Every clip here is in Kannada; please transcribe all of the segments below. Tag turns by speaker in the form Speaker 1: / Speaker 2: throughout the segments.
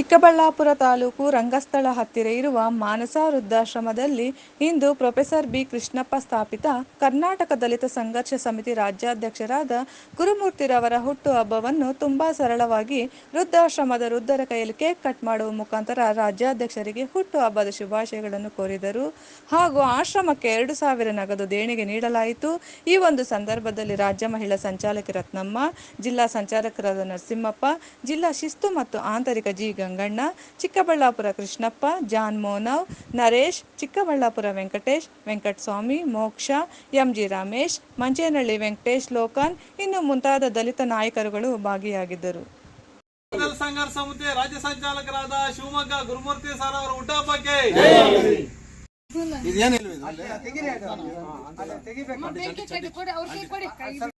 Speaker 1: ಚಿಕ್ಕಬಳ್ಳಾಪುರ ತಾಲೂಕು ರಂಗಸ್ಥಳ ಹತ್ತಿರ ಇರುವ ಮಾನಸ ವೃದ್ಧಾಶ್ರಮದಲ್ಲಿ ಇಂದು ಪ್ರೊಫೆಸರ್ ಬಿ ಕೃಷ್ಣಪ್ಪ ಸ್ಥಾಪಿತ ಕರ್ನಾಟಕ ದಲಿತ ಸಂಘರ್ಷ ಸಮಿತಿ ರಾಜ್ಯಾಧ್ಯಕ್ಷರಾದ ಗುರುಮೂರ್ತಿರವರ ಹುಟ್ಟುಹಬ್ಬವನ್ನು ತುಂಬಾ ಸರಳವಾಗಿ ವೃದ್ಧಾಶ್ರಮದ ವೃದ್ಧರ ಕೈಯಲ್ಲಿ ಕೇಕ್ ಕಟ್ ಮಾಡುವ ಮುಖಾಂತರ ರಾಜ್ಯಾಧ್ಯಕ್ಷರಿಗೆ ಹುಟ್ಟುಹಬ್ಬದ ಶುಭಾಶಯಗಳನ್ನು ಕೋರಿದರು. ಹಾಗೂ ಆಶ್ರಮಕ್ಕೆ ಎರಡು ಸಾವಿರ ನಗದು ದೇಣಿಗೆ ನೀಡಲಾಯಿತು. ಈ ಒಂದು ಸಂದರ್ಭದಲ್ಲಿ ರಾಜ್ಯ ಮಹಿಳಾ ಸಂಚಾಲಕಿ ರತ್ನಮ್ಮ, ಜಿಲ್ಲಾ ಸಂಚಾಲಕರಾದ ನರಸಿಂಹಪ್ಪ, ಜಿಲ್ಲಾ ಶಿಸ್ತು ಮತ್ತು ಆಂತರಿಕ ಜಿ ಗಂಗಣ್ಣ ಚಿಕ್ಕಬಳ್ಳಾಪುರ ಕೃಷ್ಣಪ್ಪ ಜಾನ್ ಮೋನವ್ ನರೇಶ್ ಚಿಕ್ಕಬಳ್ಳಾಪುರ ವೆಂಕಟೇಶ್ ವೆಂಕಟಸ್ವಾಮಿ ಮೋಕ್ಷ ಎಂಜಿ ರಮೇಶ್ ಮಂಚೇನಹಳ್ಳಿ ವೆಂಕಟೇಶ್ ಲೋಕನ್ ಇನ್ನು ಮುಂತಾದ ದಲಿತ ನಾಯಕರುಗಳು ಭಾಗಿಯಾಗಿದ್ದರು
Speaker 2: ಸಂಘರ್ಷ ಸಮಿತಿ ರಾಜ್ಯ ಸಂಚಾಲಕರಾದ ಶಿವಮೊಗ್ಗ ಗುರುಮೂರ್ತಿ ಸರ್ ಅವರ ಹುಟ್ಟುಹಬ್ಬಕ್ಕೆ
Speaker 3: bless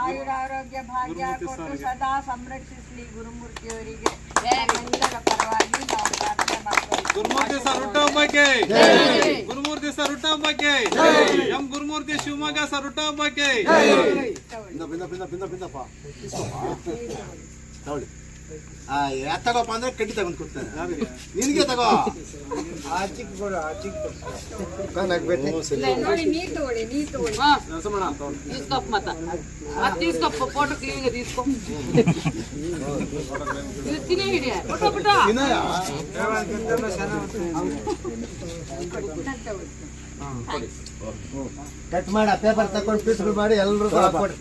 Speaker 3: ಆಯುರ ಆರೋಗ್ಯ ಭಾಗ್ಯ ಕೊಟ್ಟು ಸದಾ ಸಂರಕ್ಷಿಸಲಿ ಗುರುಮೂರ್ತಿಯವರಿಗೆ ನಮ್ಮೆಲ್ಲರ ಪರವಾಗಿ ನಾವು ಪ್ರಾರ್ಥನೆ ಮಾಡ್ತೀವಿ.
Speaker 2: ಗುರುಮೂರ್ತಿ ಸರ್ ಹುಟ್ಟಹಬ್ಬಕ್ಕೆ ಗುರುಮೂರ್ತಿ ಸರ್ ಹುಟ್ಟಹಬ್ಬಕ್ಕೆ ಎಂ ಗುರುಮೂರ್ತಿ ಶಿವಮೊಗ್ಗ ಸರ್ ಹುಟ್ಟಹಬ್ಬಕ್ಕೆ
Speaker 4: ತಗೊಳ್ಳಿ. ಆ ಯಾತ್ ತಗೋಪ್ಪ ಅಂದ್ರೆ ಕಡ್ಡಿ ತಗೊಂಡ್ ಕೊಡ್ತೇನೆ ನಿನಗೆ ತಗೋ
Speaker 3: ನೋಡಿ ನೀ ತಗೊಳ್ಳಿ ನೀ ತಗೊಳ್ಳಿ
Speaker 5: తీసుకో మత అది తీసుకో ఫోటో క్లీన్ గా తీసుకో ఇది తినేయండి ఫోటో ఫోటో
Speaker 4: ಕಟ್ ಮಾಡಿ ಪೇಪರ್ ತಗೊಂಡು ಪೀಸ್ಗಳು ಮಾಡಿ ಎಲ್ಲರೂ ಕೊಡಿ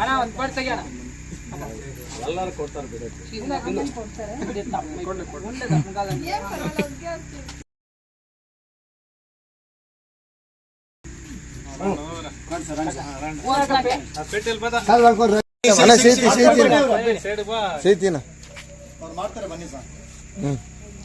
Speaker 5: అలా ಒಂದು ಪಡ್ ತೆಗಿಯೋಣ
Speaker 2: ಪೇಟೆಲ್ ಬದ
Speaker 4: ಸೈತಿ ಸೈತಿ
Speaker 2: ಸೈಡ್ ಬಾ
Speaker 4: ಸೈತಿನ
Speaker 2: ಮಾಡ್ತಾರೆ ಬನ್ನಿ ಸರ್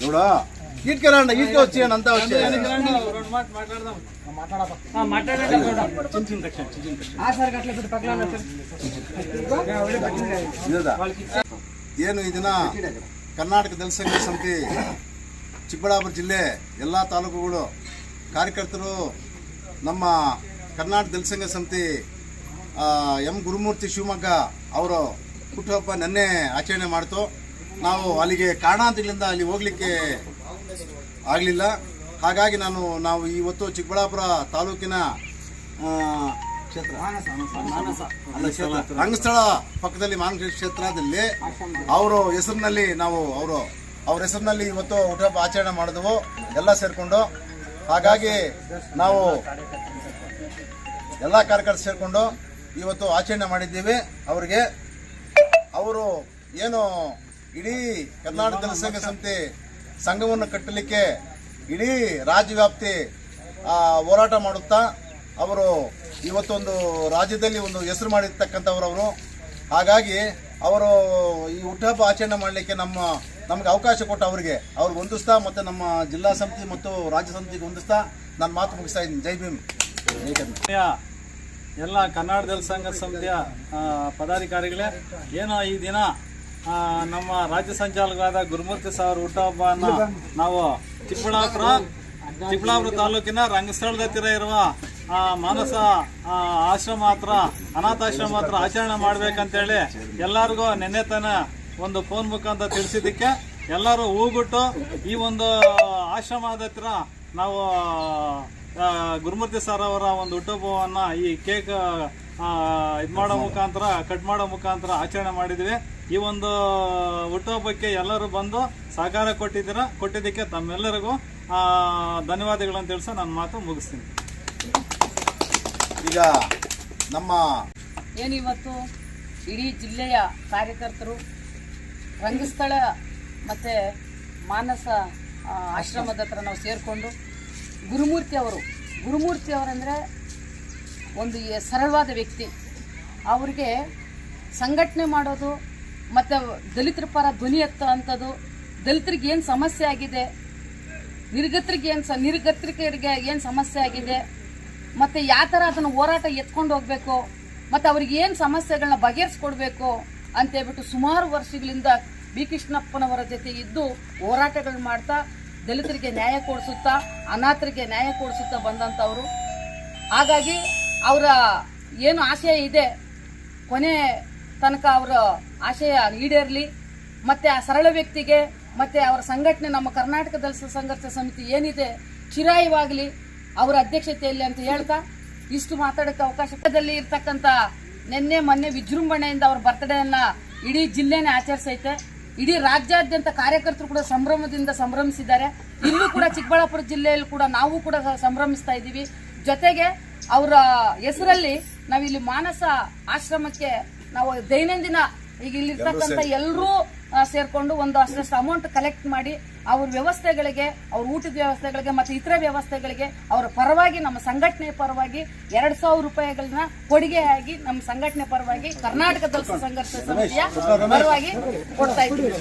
Speaker 4: చూడా ఈట్కి రండి ఈట్కి వచ్చి అంతా వచ్చి
Speaker 2: రెండు మాట మాట్లాడదాం
Speaker 4: ಇದ ಏನು ಈ ದಿನ ಕರ್ನಾಟಕ ದಲಿತ ಸಂಘ ಸಮಿತಿ ಚಿಕ್ಕಬಳ್ಳಾಪುರ ಜಿಲ್ಲೆ ಎಲ್ಲ ತಾಲೂಕುಗಳು ಕಾರ್ಯಕರ್ತರು ನಮ್ಮ ಕರ್ನಾಟಕ ದಲಿತ ಸಮಿತಿ ಎಂ ಗುರುಮೂರ್ತಿ ಶಿವಮೊಗ್ಗ ಅವರು ಹುಟ್ಟುಹಬ್ಬ ನೆನ್ನೆ ಆಚರಣೆ ಮಾಡ್ತು. ನಾವು ಅಲ್ಲಿಗೆ ಕಾರಣಾಂತರಗಳಿಂದ ಅಲ್ಲಿ ಹೋಗ್ಲಿಕ್ಕೆ ಆಗಲಿಲ್ಲ. ಹಾಗಾಗಿ ನಾನು, ನಾವು ಇವತ್ತು ಚಿಕ್ಕಬಳ್ಳಾಪುರ ತಾಲೂಕಿನ ಕ್ಷೇತ್ರ ರಂಗಸ್ಥಳ ಪಕ್ಕದಲ್ಲಿ ಮಾನಸ ಕ್ಷೇತ್ರದಲ್ಲಿ ಅವರ ಹೆಸರಿನಲ್ಲಿ ನಾವು, ಅವರು, ಅವ್ರ ಹೆಸರಿನಲ್ಲಿ ಇವತ್ತು ಹುಟ್ಟುಹಬ್ಬ ಆಚರಣೆ ಮಾಡಿದೆವು. ಎಲ್ಲ ಸೇರಿಕೊಂಡು. ಹಾಗಾಗಿ ನಾವು ಎಲ್ಲ ಕಾರ್ಯಕರ್ತರು ಸೇರಿಕೊಂಡು ಇವತ್ತು ಆಚರಣೆ ಮಾಡಿದ್ದೀವಿ. ಅವರಿಗೆ ಅವರು ಏನು ಇಡೀ ಕರ್ನಾಟಕ ಜನಸಂಘ ಸಂಘ ಸಮಿತಿ ಸಂಘವನ್ನು ಕಟ್ಟಲಿಕ್ಕೆ ಇಡೀ ರಾಜ್ಯವ್ಯಾಪ್ತಿ ಹೋರಾಟ ಮಾಡುತ್ತಾ ಅವರು ಇವತ್ತೊಂದು ರಾಜ್ಯದಲ್ಲಿ ಒಂದು ಹೆಸರು ಅವರು. ಹಾಗಾಗಿ ಅವರು ಈ ಹುಟ್ಟುಹಬ್ಬ ಆಚರಣೆ ಮಾಡಲಿಕ್ಕೆ ನಮ್ಮ, ನಮ್ಗೆ ಅವಕಾಶ ಕೊಟ್ಟ ಅವರಿಗೆ. ಅವ್ರಿಗೆ ಹೊಂದಿಸ್ತಾ ಮತ್ತು ನಮ್ಮ ಜಿಲ್ಲಾ ಸಮಿತಿ ಮತ್ತು ರಾಜ್ಯ ಸಮಿತಿಗೆ ಹೊಂದಿಸ್ತಾ ನಾನು ಮಾತು ಮುಗಿಸ್ತಾ ಇದ್ದೀನಿ. ಜೈ ಭೀಮ್.
Speaker 2: ಎಲ್ಲ ಕನ್ನಡ ದಲಿತ ಸಂಘ ಸಂಸ್ಥೆಯ ಪದಾಧಿಕಾರಿಗಳೇ, ಏನೋ ಈ ದಿನ ನಮ್ಮ ರಾಜ್ಯ ಸಂಚಾಲಕರಾದ ಗುರುಮೂರ್ತಿ ಸಾವಿರ ಹುಟ್ಟುಹಬ್ಬವನ್ನು ನಾವು ಚಿಕ್ಕಬಳ್ಳಾಪುರ ಚಿಕ್ಕಬಳ್ಳಾಪುರ ತಾಲೂಕಿನ ರಂಗಸ್ಥಳದ ಹತ್ತಿರ ಇರುವ ಮಾನಸ ಆಶ್ರಮ ಹತ್ರ, ಅನಾಥಾಶ್ರಮ ಹತ್ರ ಆಚರಣೆ ಮಾಡ್ಬೇಕಂತೇಳಿ ಎಲ್ಲರಿಗೂ ನೆನ್ನೆ ತನ ಒಂದು ಫೋನ್ ಮುಖಾಂತರ ತಿಳಿಸಿದ್ದಕ್ಕೆ ಎಲ್ಲರೂ ಹೂಗುಟ್ಟು ಈ ಒಂದು ಆಶ್ರಮದ ಹತ್ರ ನಾವು ಗುರುಮೂರ್ತಿ ಸರ್ ಅವರ ಒಂದು ಹುಟ್ಟುಹಬ್ಬವನ್ನ ಈ ಕೇಕ್ ಇದು ಮಾಡೋ ಮುಖಾಂತರ ಕಟ್ ಮಾಡೋ ಮುಖಾಂತರ ಆಚರಣೆ ಮಾಡಿದ್ವಿ. ಈ ಒಂದು ಹುಟ್ಟುಹಬ್ಬಕ್ಕೆ ಎಲ್ಲರೂ ಬಂದು ಸಹಕಾರ ಕೊಟ್ಟಿದ್ದೀರ? ಕೊಟ್ಟಿದ್ದಕ್ಕೆ ತಮ್ಮೆಲ್ಲರಿಗೂ ಆ, ಧನ್ಯವಾದಗಳನ್ನು ತಿಳಿಸ ನನ್ನ ಮಾತು ಮುಗಿಸ್ತೀನಿ.
Speaker 4: ಈಗ ನಮ್ಮ
Speaker 5: ಏನಿವತ್ತು ಇಡೀ ಜಿಲ್ಲೆಯ ಕಾರ್ಯಕರ್ತರು ರಂಗಸ್ಥಳ ಮತ್ತು ಮಾನಸ ಆಶ್ರಮದ ಹತ್ರ ನಾವು ಸೇರಿಕೊಂಡು ಗುರುಮೂರ್ತಿ ಅವರು. ಗುರುಮೂರ್ತಿ ಅವರಂದರೆ ಒಂದು ಸರಳವಾದ ವ್ಯಕ್ತಿ. ಅವರಿಗೆ ಸಂಘಟನೆ ಮಾಡೋದು ಮತ್ತು ದಲಿತರ ಪರ ಧ್ವನಿ ಎತ್ತಂಥದ್ದು ದಲಿತರಿಗೆ ಏನು ಸಮಸ್ಯೆ ಆಗಿದೆ, ನಿರ್ಗತರಿಗೆ ಏನು ಸ ನಿರ್ಗತರಿಗೆ ಏನು ಸಮಸ್ಯೆ ಆಗಿದೆ, ಮತ್ತು ಯಾವ ಥರ ಅದನ್ನು ಹೋರಾಟ ಎತ್ಕೊಂಡು ಹೋಗಬೇಕು, ಮತ್ತು ಅವ್ರಿಗೆ ಏನು ಸಮಸ್ಯೆಗಳನ್ನ ಬಗೆಹರಿಸ್ಕೊಡ್ಬೇಕು ಅಂತೇಳ್ಬಿಟ್ಟು ಸುಮಾರು ವರ್ಷಗಳಿಂದ ಬಿ ಕೃಷ್ಣಪ್ಪನವರ ಜೊತೆ ಇದ್ದು ಹೋರಾಟಗಳು ಮಾಡ್ತಾ ದಲಿತರಿಗೆ ನ್ಯಾಯ ಕೊಡಿಸುತ್ತಾ, ಅನಾಥರಿಗೆ ನ್ಯಾಯ ಕೊಡಿಸುತ್ತಾ ಬಂದಂಥವರು. ಹಾಗಾಗಿ ಅವರ ಏನು ಆಶಯ ಇದೆ, ಕೊನೆ ತನಕ ಅವರ ಆಶಯ ಈಡೇರಲಿ. ಮತ್ತು ಆ ಸರಳ ವ್ಯಕ್ತಿಗೆ, ಮತ್ತು ಅವರ ಸಂಘಟನೆ, ನಮ್ಮ ಕರ್ನಾಟಕ ದಲಿತ ಸಂಘರ್ಷ ಸಮಿತಿ ಏನಿದೆ, ಚಿರಾಯವಾಗಲಿ ಅವರ ಅಧ್ಯಕ್ಷತೆಯಲ್ಲಿ ಅಂತ ಹೇಳ್ತಾ, ಇಷ್ಟು ಮಾತಾಡೋಕ್ಕೆ ಅವಕಾಶದಲ್ಲಿ ಇರ್ತಕ್ಕಂಥ ನಿನ್ನೆ, ಮೊನ್ನೆ ವಿಜೃಂಭಣೆಯಿಂದ ಅವ್ರ ಬರ್ತ್ಡೇಯನ್ನ ಇಡೀ ಜಿಲ್ಲೆನೇ ಆಚರಿಸೈತೆ. ಇಡೀ ರಾಜ್ಯಾದ್ಯಂತ ಕಾರ್ಯಕರ್ತರು ಕೂಡ ಸಂಭ್ರಮದಿಂದ ಸಂಭ್ರಮಿಸಿದ್ದಾರೆ. ಇಲ್ಲೂ ಕೂಡ ಚಿಕ್ಕಬಳ್ಳಾಪುರ ಜಿಲ್ಲೆಯಲ್ಲಿ ಕೂಡ ನಾವು ಕೂಡ ಸಂಭ್ರಮಿಸ್ತಾ ಇದ್ದೀವಿ. ಜೊತೆಗೆ ಅವರ ಹೆಸರಲ್ಲಿ ನಾವಿಲ್ಲಿ ಮಾನಸ ಆಶ್ರಮಕ್ಕೆ ನಾವು ದೈನಂದಿನ ಈಗ ಇಲ್ಲಿರ್ತಕ್ಕಂಥ ಎಲ್ಲರೂ ಸೇರ್ಕೊಂಡು ಒಂದು ಅಷ್ಟಷ್ಟು ಅಮೌಂಟ್ ಕಲೆಕ್ಟ್ ಮಾಡಿ ಅವ್ರ ವ್ಯವಸ್ಥೆಗಳಿಗೆ ಅವ್ರ ಊಟದ ವ್ಯವಸ್ಥೆಗಳಿಗೆ ಮತ್ತು ಇತರ ವ್ಯವಸ್ಥೆಗಳಿಗೆ ಅವರ ಪರವಾಗಿ ನಮ್ಮ ಸಂಘಟನೆ ಪರವಾಗಿ ಎರಡು ಸಾವಿರ ರೂಪಾಯಿಗಳನ್ನ ಕೊಡುಗೆಯಾಗಿ ನಮ್ಮ ಸಂಘಟನೆ ಪರವಾಗಿ ಕರ್ನಾಟಕ ದಲಿತ ಸಂಘರ್ಷ ಸಮಿತಿಯ ಪರವಾಗಿ ಕೊಡ್ತಾ ಇದ್ದೀವಿ.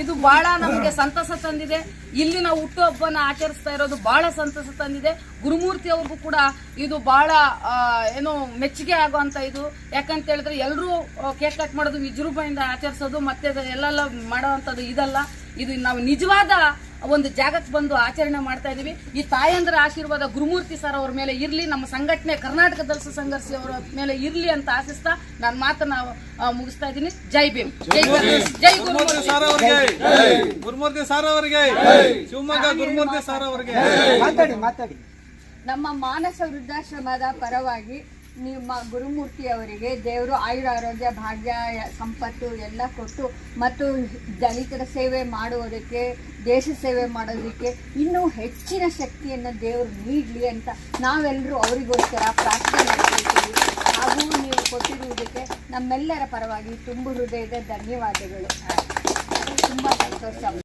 Speaker 5: ಇದು ಬಹಳ ನಮಗೆ ಸಂತಸ ತಂದಿದೆ. ಇಲ್ಲಿನ ಹುಟ್ಟುಹಬ್ಬನ ಆಚರಿಸ್ತಾ ಇರೋದು ಬಹಳ ಸಂತಸ ತಂದಿದೆ. ಗುರುಮೂರ್ತಿ ಅವ್ರಿಗೂ ಕೂಡ ಇದು ಬಹಳ ಏನು ಮೆಚ್ಚುಗೆ ಆಗುವಂತ ಇದು. ಯಾಕಂತ ಹೇಳಿದ್ರೆ ಎಲ್ಲರೂ ಕೇಕ್ ಕಟ್ ಮಾಡೋದು ವಿಜೃಂಭಣೆಯಿಂದ ಆಚರಿಸೋದು, ಮತ್ತೆ ಎಲ್ಲೆಲ್ಲ ಮಾಡೋವಂಥದ್ದು ಇದಲ್ಲ. ಇದು ನಾವು ನಿಜವಾದ ಒಂದು ಜಾಗಕ್ಕೆ ಬಂದು ಆಚರಣೆ ಮಾಡ್ತಾ ಇದೀವಿ. ಈ ತಾಯಂದ್ರ ಆಶೀರ್ವಾದ ಗುರುಮೂರ್ತಿ ಸರ್ ಅವ್ರ ಮೇಲೆ ಇರ್ಲಿ ನಮ್ಮ ಸಂಘಟನೆ ಕರ್ನಾಟಕ ದಲಸ ಸಂಘರ್ಷ ಅವರ ಮೇಲೆ ಇರ್ಲಿ ಅಂತ ಆಶಿಸ್ತಾ ನಾನು ಮಾತನ್ನ ಮುಗಿಸ್ತಾ ಇದ್ದೀನಿ. ಜೈ ಭೀಮ್. ಜೈ ಜೈ
Speaker 2: ಗುರುಮೂರ್ತಿ. ಸರ್ ಅವರಿಗೆ. ಗುರುಮೂರ್ತಿ ಸರ್ ಅವರಿಗೆ. ಶಿವಮೊಗ್ಗ ಗುರುಮೂರ್ತಿ ಸರ್ ಅವರಿಗೆ.
Speaker 3: ನಮ್ಮ ಮಾನಸ ವೃದ್ಧಾಶ್ರಮದ ಪರವಾಗಿ ನಿಮ್ಮ ಗುರುಮೂರ್ತಿ ಅವರಿಗೆ ದೇವರು ಆಯುರ ಆರೋಗ್ಯ ಭಾಗ್ಯ, ಸಂಪತ್ತು ಎಲ್ಲ ಕೊಟ್ಟು ಮತ್ತು ದಲಿತರ ಸೇವೆ ಮಾಡುವುದಕ್ಕೆ, ದೇಶ ಸೇವೆ ಮಾಡೋದಕ್ಕೆ ಇನ್ನೂ ಹೆಚ್ಚಿನ ಶಕ್ತಿಯನ್ನು ದೇವರು ನೀಡಲಿ ಅಂತ ನಾವೆಲ್ಲರೂ ಅವರಿಗೋಸ್ಕರ ಪ್ರಾರ್ಥನೆ ಮಾಡ್ತೀವಿ ಹಾಗೂ ನೀವು ಕೊಟ್ಟಿರುವುದಕ್ಕೆ ನಮ್ಮೆಲ್ಲರ ಪರವಾಗಿ ತುಂಬು ಹೃದಯದ ಧನ್ಯವಾದಗಳು. ತುಂಬ ಸಂತೋಷ.